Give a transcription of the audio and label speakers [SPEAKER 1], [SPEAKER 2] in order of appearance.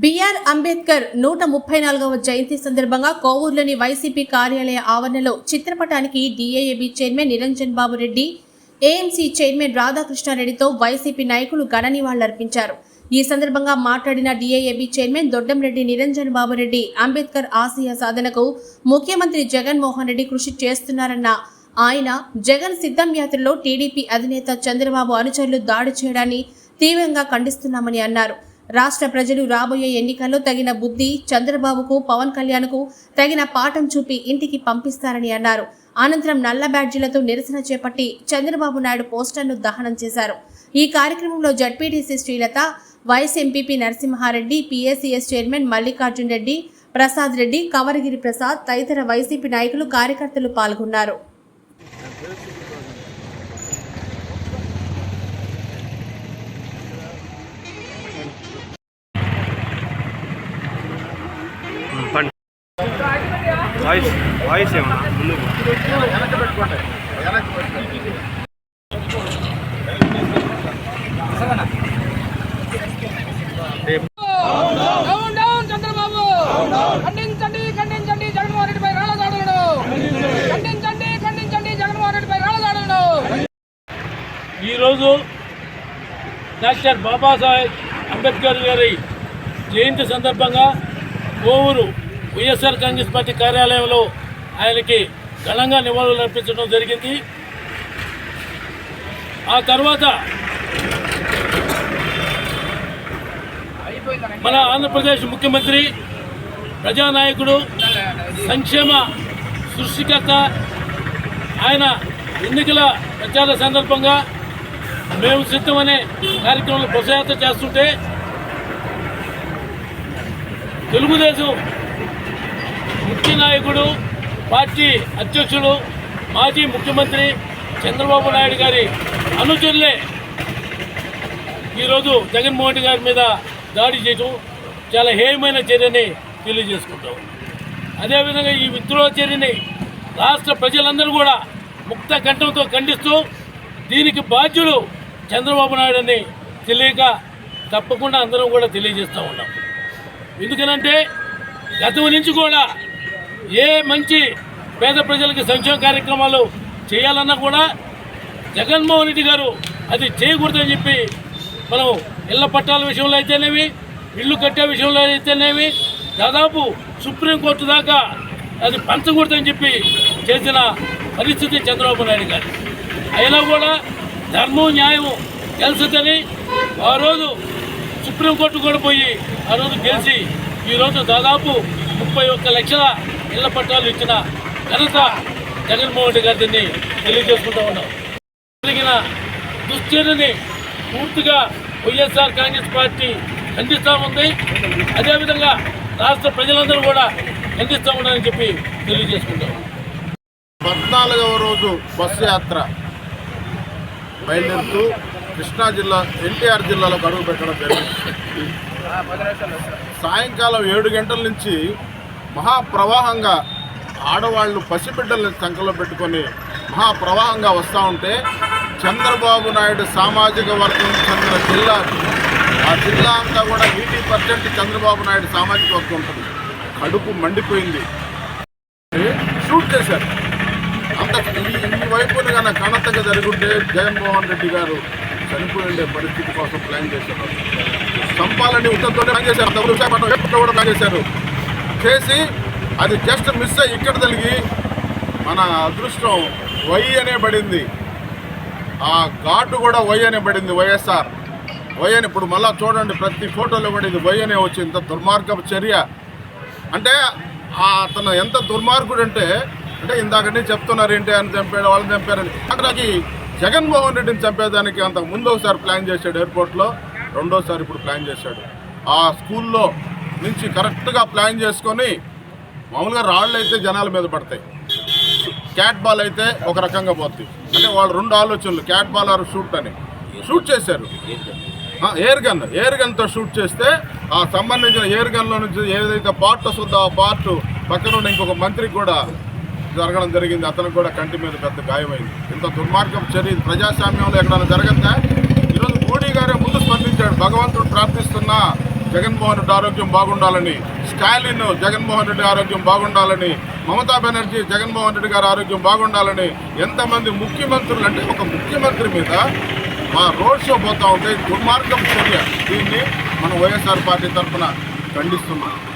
[SPEAKER 1] BR Ambedkar నూట ముప్పై నాలుగవ జయంతి సందర్భంగా కోవూరులోని వైసీపీ కార్యాలయ ఆవరణలో చిత్రపటానికి DAAB chairman Niranjan Babu Reddy AMC chairman రాధాకృష్ణారెడ్డితో వైసీపీ నాయకులు ఘన నివాళులర్పించారు ఈ సందర్భంగా మాట్లాడిన డిఏఏబి చైర్మన్ దొడ్డంరెడ్డి నిరంజన్ బాబు రెడ్డి అంబేద్కర్ ఆశయ సాధనకు ముఖ్యమంత్రి జగన్మోహన్ రెడ్డి కృషి చేస్తున్నారన్న ఆయన జగన్ సిద్ధం యాత్రలో టీడీపీ అధినేత చంద్రబాబు అనుచరులు దాడి చేయడాన్ని తీవ్రంగా ఖండిస్తున్నామని అన్నారు రాష్ట్ర ప్రజలు రాబోయే ఎన్నికల్లో తగిన బుద్ధి చంద్రబాబుకు పవన్ కళ్యాణ్కు తగిన పాఠం చూపి ఇంటికి పంపిస్తారని అన్నారు అనంతరం నల్ల బ్యాడ్జీలతో నిరసన చేపట్టి చంద్రబాబు నాయుడు పోస్టర్ను దహనం చేశారు ఈ కార్యక్రమంలో ZPTC Srilatha vice MPP Narasimhareddy PACS chairman Mallikarjun Reddy Prasad Reddy Kavaragiri Prasad తదితర వైసీపీ నాయకులు కార్యకర్తలు పాల్గొన్నారు వాయిస్ వాయిస్ ఏమన్నా
[SPEAKER 2] ముందు చంద్రబాబు ఖండించండి ఖండించండి జగన్మోహన్ రెడ్డిపై రాళ్ళదాడలను ఖండించండి ఖండించండి జగన్మోహన్ రెడ్డిపై రాళ్ళదాడలను ఈరోజు డాక్టర్ బాబాసాహెబ్ అంబేద్కర్ గారి జయంతి సందర్భంగా కోవూరు వైఎస్ఆర్ కాంగ్రెస్ పార్టీ కార్యాలయంలో ఆయనకి ఘనంగా నివాళులు అర్పించడం జరిగింది ఆ తర్వాత మన ఆంధ్రప్రదేశ్ ముఖ్యమంత్రి ప్రజానాయకుడు సంక్షేమ సృష్టికర్త ఆయన ఎన్నికల ప్రచార సందర్భంగా మేము సిద్ధమనే కార్యక్రమంలో బసయాత్ర చేస్తుంటే తెలుగుదేశం పార్టీ నాయకుడు పార్టీ అధ్యక్షుడు మాజీ ముఖ్యమంత్రి చంద్రబాబు నాయుడు గారి అనుచరులే ఈరోజు జగన్మోహన్ రెడ్డి గారి మీద దాడి చేయటం చాలా హేయమైన చర్యని తెలియజేసుకుంటాం అదేవిధంగా ఈ విద్రోహ చర్యని రాష్ట్ర ప్రజలందరూ కూడా ముక్త కంఠంతో ఖండిస్తూ దీనికి బాధ్యులు చంద్రబాబు నాయుడు అని తెలియక తప్పకుండా అందరం కూడా తెలియజేస్తూ ఉన్నాం ఎందుకనంటే గతం నుంచి కూడా ఏ మంచి పేద ప్రజలకి సంక్షేమ కార్యక్రమాలు చేయాలన్నా కూడా జగన్మోహన్ రెడ్డి గారు అది చేయకూడదని చెప్పి మనం ఇళ్ల పట్టాల విషయంలో అయితేనేమి ఇల్లు కట్టే విషయంలో అయితేనేమి దాదాపు సుప్రీంకోర్టు దాకా అది పంచకూడదని చెప్పి చేసిన పరిస్థితి చంద్రబాబు నాయుడు గారు అయినా కూడా ధర్మం న్యాయం గెలుస్తుందని ఆ రోజు సుప్రీంకోర్టు కూడా పోయి ఆ రోజు గెలిచి ఈరోజు దాదాపు ముప్పై ఒక్క లక్షల ఇళ్ల పట్టాలు ఇచ్చిన ఘనత జగన్మోహన్ రెడ్డి దీన్ని తెలియజేసుకుంటూ ఉన్నాం జరిగిన దుశ్చర్యని పూర్తిగా వైఎస్ఆర్ కాంగ్రెస్ పార్టీ ఖండిస్తా ఉంది అదేవిధంగా రాష్ట్ర ప్రజలందరూ కూడా ఖండిస్తూ ఉన్నారని చెప్పి తెలియజేసుకుంటాం పద్నాలుగవ రోజు బస్సు యాత్ర బయలుదేరుతూ కృష్ణా జిల్లా ఎన్టీఆర్ జిల్లాలో గడువు పెట్టడం జరిగింది సాయంకాలం ఏడు గంటల నుంచి మహాప్రవాహంగా ఆడవాళ్ళు పసిబిడ్డల్ని సంఖలో పెట్టుకొని మహాప్రవాహంగా వస్తూ ఉంటే చంద్రబాబు నాయుడు సామాజిక వర్గం చెందిన జిల్లా ఆ జిల్లా అంతా కూడా ఎయిటీ పర్సెంట్ చంద్రబాబు నాయుడు సామాజిక వర్గం ఉంటుంది కడుపు మండిపోయింది షూట్ చేశారు అంత ఈ వైపున కన్నా కనతగా జరుగుంటే జగన్మోహన్ రెడ్డి గారు ఉండే పరిస్థితి కోసం ప్లాన్ చేశారు చంపాలని ఉత్తరంతో ప్లాన్ చేశారు విశాఖపట్నం కూడా ప్లాన్ చేశారు చేసి అది జస్ట్ మిస్ అయ్యి ఇక్కడ తలిగి మన అదృష్టం వై అనే పడింది ఆ ఘాటు కూడా వై అనే పడింది వైఎస్ఆర్ వై అని ఇప్పుడు మళ్ళీ చూడండి ప్రతి ఫోటోలో కూడా ఇది వై అనే వచ్చి ఇంత దుర్మార్గ చర్య అంటే అతను ఎంత దుర్మార్గుడు అంటే అంటే ఇందాక నుంచి చెప్తున్నారు ఏంటి అని చంపాడు వాళ్ళని చంపారని అక్కడికి జగన్మోహన్ రెడ్డిని చంపేదానికి అంతకు ముందు ఒకసారి ప్లాన్ చేశాడు ఎయిర్పోర్ట్లో రెండోసారి ఇప్పుడు ప్లాన్ చేశాడు ఆ స్కూల్లో నుంచి కరెక్ట్గా ప్లాన్ చేసుకొని మామూలుగా రాళ్ళు అయితే జనాల మీద పడతాయి క్యాట్ బాల్ అయితే ఒక రకంగా పోతాయి అంటే వాళ్ళు రెండు ఆలోచనలు క్యాట్ బాల్ ఆర్ షూట్ అని షూట్ చేశారు ఎయిర్ గన్ ఎయిర్ గన్తో షూట్ చేస్తే ఆ సంబంధించిన ఎయిర్ గన్లో నుంచి ఏదైతే పార్ట్ వస్తుందో ఆ పార్ట్ పక్కన ఉన్న ఇంకొక మంత్రికి కూడా జరగడం జరిగింది అతనికి కూడా కంటి మీద పెద్ద గాయమైంది ఇంత దుర్మార్గం చర్య ప్రజాస్వామ్యంలో ఎక్కడైనా జరగద్దా ఈరోజు మోడీ గారే ముందు స్పందించాడు భగవంతుడు ప్రార్థిస్తున్నా జగన్మోహన్ రెడ్డి ఆరోగ్యం బాగుండాలని స్టాలిన్ జగన్మోహన్ రెడ్డి ఆరోగ్యం బాగుండాలని మమతా బెనర్జీ జగన్మోహన్ రెడ్డి గారి ఆరోగ్యం బాగుండాలని ఎంతమంది ముఖ్యమంత్రులు అంటే ఒక ముఖ్యమంత్రి మీద మా రోడ్ షో పోతూ ఉంటే దుర్మార్గం చర్య దీన్ని మనం వైఎస్ఆర్ పార్టీ తరఫున ఖండిస్తున్నాం